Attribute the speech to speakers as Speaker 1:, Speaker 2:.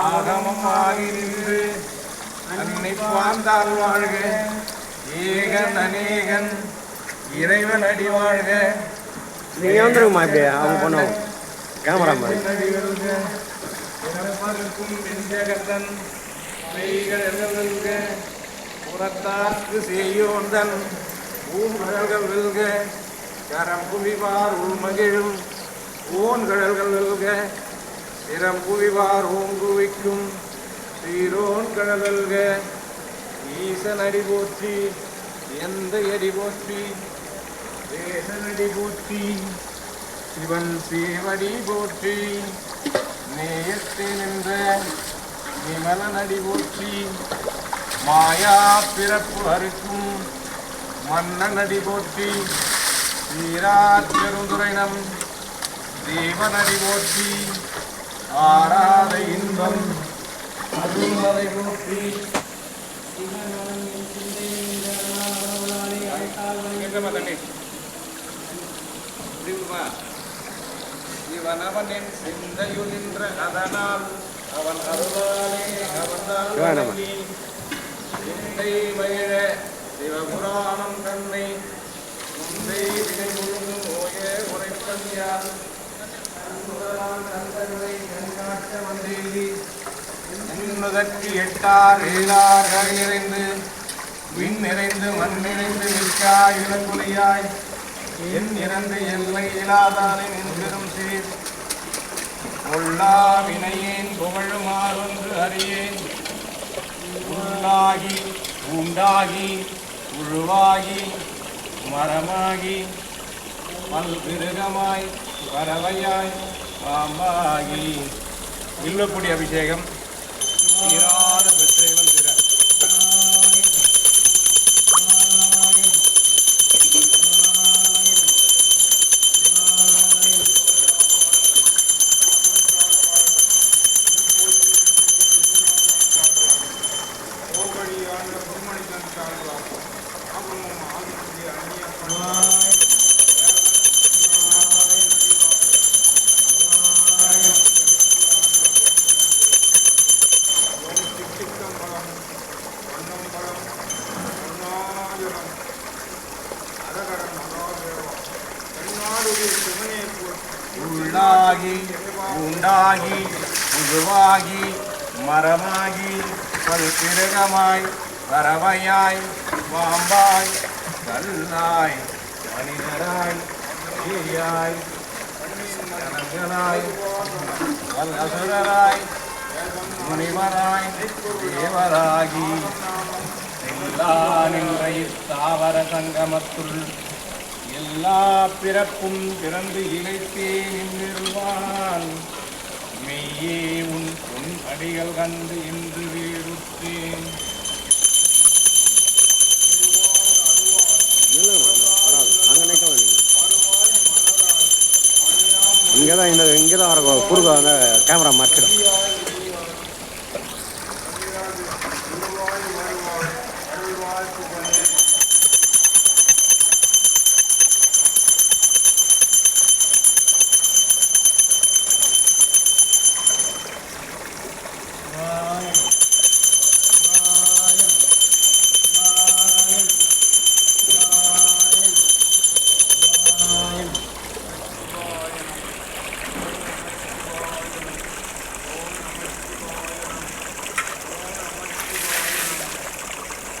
Speaker 1: ஆகமமாகி நின்று அன்னை பார்ந்தால் வாழ்க. ஏகன் அநேகன் இறைவன் அடி வாழ்க.
Speaker 2: நீங்க வந்துருங்கம்மா இப்படி அவங்க பண்ணுவோம் கேமரா மாதிரி.
Speaker 1: வெல்க. புறத்தார்க்கு செய்யோந்தன் பூங்கடல்கள் வெல்க. கரம்புவிவார் உள்மகிழும் ஓன்கடல்கள் வெல்க. சிறம்புவிவார் ஓங்குவிக்கும் சீரோன் கடல் ஈசன் அடி போற்றி எந்த அடி போற்றி தேசனடி போற்றி சிவன் சேவடி போற்றி நேயத்தே நின்ற விமலனடி போற்றி மாயா பிறப்பு அறுக்கும் மன்னனடி போற்றி சீராச்செருந்துரைனம் தேவனடி போற்றி. ஆராத இன்பம். தண்ணி? முடிவுமா இவனவனின் சிந்தையுள் நின்ற அதனால் அவன் அருளாலே. வணங்கி சிந்தை மகிழ சிவபுராணம் தன்னை முந்தை வினை உரைப்பதியால் அன்புதலால் தந்தங்களை கண்காட்ட வந்தேகி என்பதற்கு எட்டார் ஏழார் கரை நிறைந்து விண் நிறைந்து மண் நிறைந்து நிற்காய் இளங்குலையாய் என் இறந்து எல்லை இலாதானே நின் நின்றும் சீர் உள்ளா வினையேன் புகழுமாறொன்று அறியேன் உள்ளாகி உண்டாகி உருவாகி மரமாகி பல்விருகமாய் பறவையாய் பாம்பாகி வில்வக்குடி அபிஷேகம். இராத பெற்று. தீராத பிரச்சனைகளும் சிவனே உள்ளாகி உண்டாகி உருவாகி மரமாகி பல்பிருகமாய் பறவையாய் பாம்பாய் கல்லாய் மனிதராய் ஈயாய் கணங்களாய் வல்லசுரராய் முனிவராய் தேவராகி. நின்ற தாவர சங்கமத்துள் எல்லா பிறப்பும் பிறந்து இழைத்தே நின்றிருவான் மெய்யே உன் பொன் அடிகள் கண்டு இன்று வீடுத்தேன்
Speaker 2: அங்கே இங்கே தான் இந்த இங்கே தான் வர குறுக்க கேமரா
Speaker 1: மாற்றிடும்